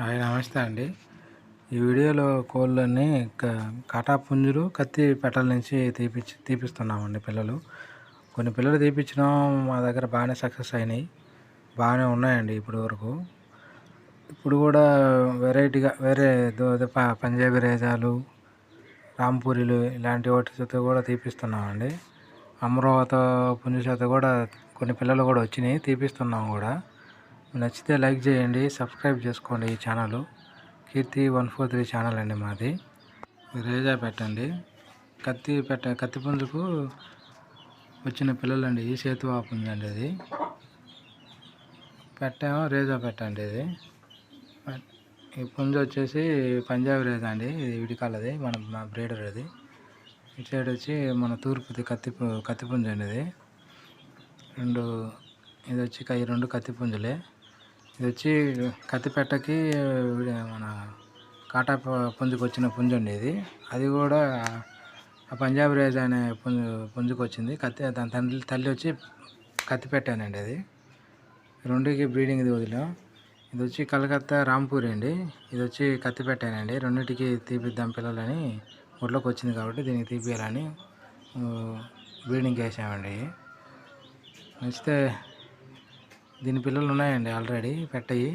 Hi నమస్తే అండి. ఈ వీడియోలో కోళ్ళన్నీ కాటా పుంజులు కత్తి పెట్టల నుంచి తీపిచ్చి తీపిస్తున్నామండి పిల్లలు. కొన్ని పిల్లలు తీపిచ్చినాం మా దగ్గర బాగానే సక్సెస్ అయినాయి. బాగానే ఉన్నాయండి ఇప్పటి వరకు. ఇప్పుడు కూడా వెరైటీగా వేరే పంజాబీ రేజాలు రాంపూరీలు ఇలాంటి వాటి చేత కూడా తీపిస్తున్నామండి. అమరావతి పుంజు చేత కూడా కొన్ని పిల్లలు కూడా వచ్చినాయి తీపిస్తున్నాం కూడా. నచ్చితే లైక్ చేయండి సబ్స్క్రైబ్ చేసుకోండి ఈ channel. Keerthi one four three channel అండి మాది. రేజా పెట్టండి కత్తి పెట్ట కత్తి పుంజుకు వచ్చిన పిల్లలండి ఈ సేతు పుంజు ఉందండి అది పెట్టాము రేజా పెట్టండి ఇది. ఈ పుంజు వచ్చేసి పంజాబీ రేజా అండి ఇది విడికాలది మన మా బ్రీడర్ అది ఇటు సైడ్ వచ్చి మన తూర్పుది కత్తి కత్తి పుంజు అండి ఇది. రెండు ఇది వచ్చి ఈ రెండు కత్తి పుంజులే. ఇది వచ్చి కత్తిపెట్టకి మన కాటా పుంజుకు వచ్చిన పుంజు అండి ఇది. అది కూడా ఆ పంజాబ్ రేజ్ అనే పుంజు పుంజుకు వచ్చింది కత్తి దాని తండ్రి తల్లి వచ్చి కత్తిపెట్టానండి అది. రెండుకి బ్రీడింగ్ ఇది వదిలాం. ఇది వచ్చి కలకత్తా రాంపూర్ అండి. ఇది వచ్చి కత్తిపెట్టానండి రెండింటికి తీపిద్దాం పిల్లలని. ఒడ్లోకి వచ్చింది కాబట్టి దీనికి తీపియాలని బ్రీడింగ్ వేసామండి నచ్చితే దీని పిల్లలు ఉన్నాయండి ఆల్రెడీ పెట్టయి.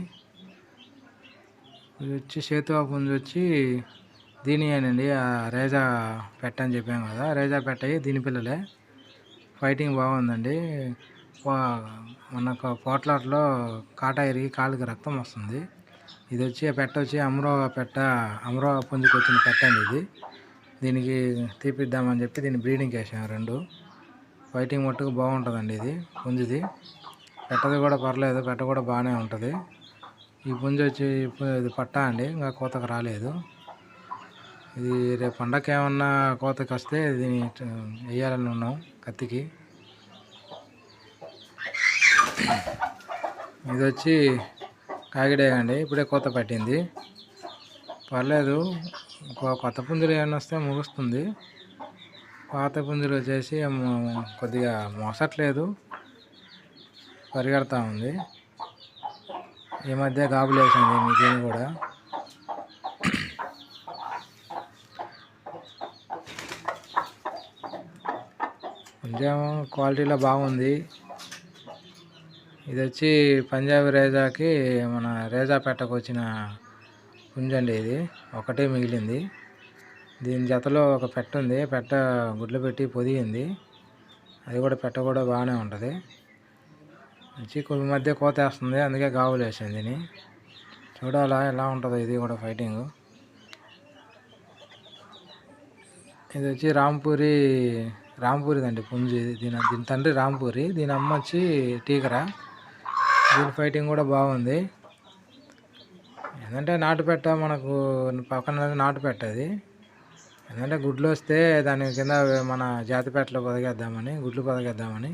ఇది వచ్చి సేతు పుంజు వచ్చి దీనియేనండి ఆ రేజా పెట్ట అని చెప్పాం కదా రేజా పెట్టయి దీని పిల్లలే. ఫైటింగ్ బాగుందండి. మనకు పోట్లాట్లో కాటా ఇరిగి కాళ్ళకి రక్తం వస్తుంది. ఇది వచ్చి పెట్ట వచ్చి అమరో పెట్ట అమరో పుంజుకి వచ్చిన పెట్టండి ఇది. దీనికి తీపిద్దామని చెప్పి దీన్ని బ్రీడింగ్ వేసాం రెండు. ఫైటింగ్ మట్టుకు బాగుంటుందండి ఇది పుంజుది. పెట్టది కూడా పర్లేదు పెట్ట కూడా బాగానే ఉంటుంది. ఈ పుంజు వచ్చి ఇది పట్టా అండి ఇంకా కోతకు రాలేదు. ఇది రేపు పండగ ఏమన్నా కోతకి వస్తే దీన్ని వేయాలని ఉన్నాం కత్తికి. ఇది వచ్చి కాకిడే అండి ఇప్పుడే కోత పట్టింది. పర్లేదు కొత్త పుంజులు ఏమైనా వస్తే ముగుస్తుంది. పాత పుంజులు వచ్చేసి కొద్దిగా మోసట్లేదు. పరిగెడతా ఉంది. ఈ మధ్య గాబులేసింది మీకేం కూడా. కొంచెం క్వాలిటీలో బాగుంది. ఇది వచ్చి పంజాబీ రేజాకి మన రేజా పెట్టకు వచ్చిన పుంజండి ఇది. ఒకటే మిగిలింది. దీని జతలో ఒక పెట్ట ఉంది. పెట్ట గుడ్లు పెట్టి పొదిగింది. అది కూడా పెట్ట కూడా బాగానే ఉంటుంది. వచ్చి మధ్య కోత వేస్తుంది అందుకే గావులు వేసింది దీన్ని. చూడాలా ఎలా ఉంటుందో ఇది కూడా ఫైటింగ్. ఇది వచ్చి రాంపూరి రాంపూరిదండి పుంజి. దీని దీని తండ్రి రాంపూరి దీని అమ్మ వచ్చి టీకరా. దీని ఫైటింగ్ కూడా బాగుంది. ఏంటంటే నాటు పెట్ట మనకు పక్కన నాటు పెట్టది ఏంటంటే గుడ్లు వస్తే దాని కింద మన జాతిపేటలో పొదగేద్దామని గుడ్లు పొదగేద్దామని.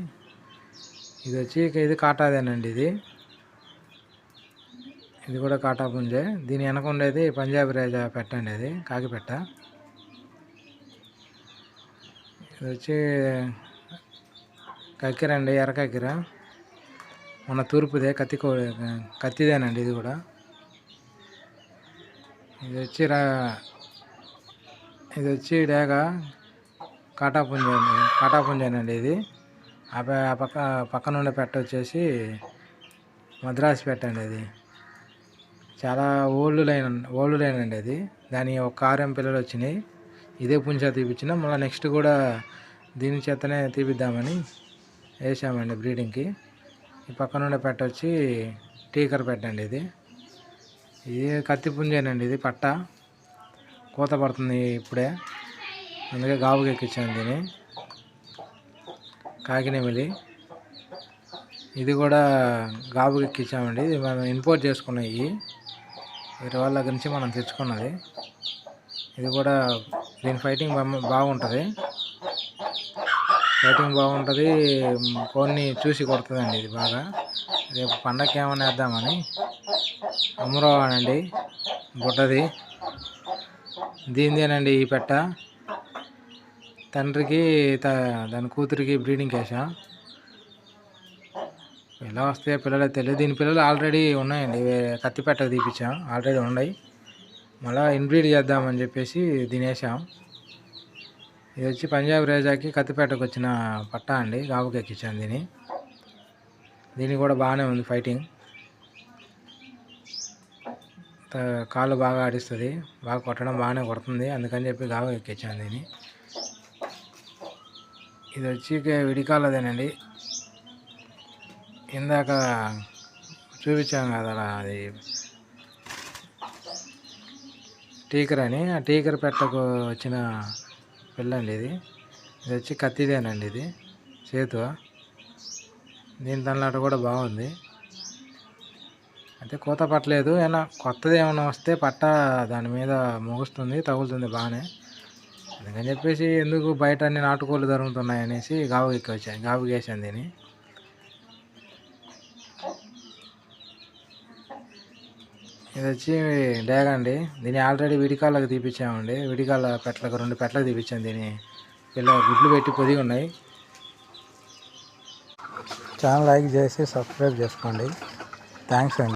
ఇది వచ్చి ఇది కాటాదేనండి ఇది. ఇది కూడా కాటా పుంజే దీని వెనక ఉండేది పంజాబీ రాజా పెట్టండి అది కాకిపెట్ట. ఇది వచ్చి కక్కిర అండి ఎర్ర కక్కిర. మన తూర్పుదే కత్తి కత్తిదేనండి ఇది కూడా. ఇది వచ్చి రా ఇది వచ్చి డేగ కాటా పుంజ కాటా పుంజేనండి ఇది. ఆ పక్క పక్కన ఉండే పెట్ట వచ్చేసి మద్రాసు పెట్టండి అది. చాలా ఓల్డ్ లైన్ ఓల్డ్ లైన్ అండి అది. దాని ఒక ఆర్ఎం పిల్లలు వచ్చినాయి. ఇదే పుంజా తీపిచ్చిన. మళ్ళీ నెక్స్ట్ కూడా దీని చేతనే తీపిద్దామని వేసామండి బ్రీడింగ్కి. ఈ పక్కన ఉండే పెట్ట వచ్చి టీకర్ పెట్టండి ఇది. ఇది కత్తి పుంజేనండి ఇది పట్ట. కూత పడుతుంది ఇప్పుడే. అందుకే గాబుకి ఎక్కించాను దీన్ని. కాకినేమిలి ఇది కూడా గాబుకి ఎక్కించామండి ఇది మనం ఇంపోర్ట్ చేసుకున్నాయి వేరే వాళ్ళ దగ్గర నుంచి మనం తెచ్చుకున్నది. ఇది కూడా దీని ఫైటింగ్ బాగుంటుంది. ఫైటింగ్ బాగుంటుంది. కొన్ని చూసి కొడుతుందండి ఇది బాగా. రేపు పండగకి ఏమైనా వేద్దామని. అమరావానండి బుట్టది దీనిదేనండి ఈ పెట్ట. తండ్రికి దాని కూతురికి బ్రీడింగ్ వేసాం ఎలా వస్తాయో పిల్లలు తెలియదు. దీని పిల్లలు ఆల్రెడీ ఉన్నాయండి. వే- కత్తిపెట్టకు తీపిచ్చాం. ఆల్రెడీ ఉన్నాయి. మళ్ళీ ఇన్బ్రీడ్ చేద్దామని చెప్పేసి తినేసాం. ఇది వచ్చి పంజాబ్ రేజాకి కత్తిపేటకు వచ్చిన పట్టా అండి. గాబుకి ఎక్కించాను దీని దీనికి కూడా బాగానే ఉంది ఫైటింగ్ త- కాళ్ళు బాగా ఆడిస్తుంది. బాగా కొట్టడం బాగానే కొడుతుంది. అందుకని చెప్పి గాబు ఎక్కించాను దీన్ని. ఇది వచ్చి విడికాలదేనండి ఇందాక చూపించాం కదా అలా అది టీకర్ అని ఆ టీకర్ పెట్టకు వచ్చిన పిల్లండి ఇది. ఇది వచ్చి కత్తిదేనండి ఇది చేతు. దీని తనలాట కూడా బాగుంది. అయితే కోత పట్టలేదు ఏమైనా కొత్తది ఏమైనా వస్తే పట్ట దాని మీద ముగుస్తుంది తగులుతుంది బాగానే. అందుకని చెప్పేసి ఎందుకు బయట అన్ని నాటుకోళ్ళు దొరుకుతున్నాయి అనేసి గావుకి ఎక్కి వచ్చాను గావుకి వేసాను దీన్ని. ఇది వచ్చి డేగ అండి. దీన్ని ఆల్రెడీ విడికాళ్ళకి తీపిచ్చామండి. విడికాళ్ళ పెట్టలకు రెండు పెట్టలకు తీపిచ్చాను దీన్ని. పిల్ల గుడ్లు పెట్టి పొదిగి ఉన్నాయి. ఛానల్ లైక్ చేసి సబ్స్క్రైబ్ చేసుకోండి. థ్యాంక్స్ అండి.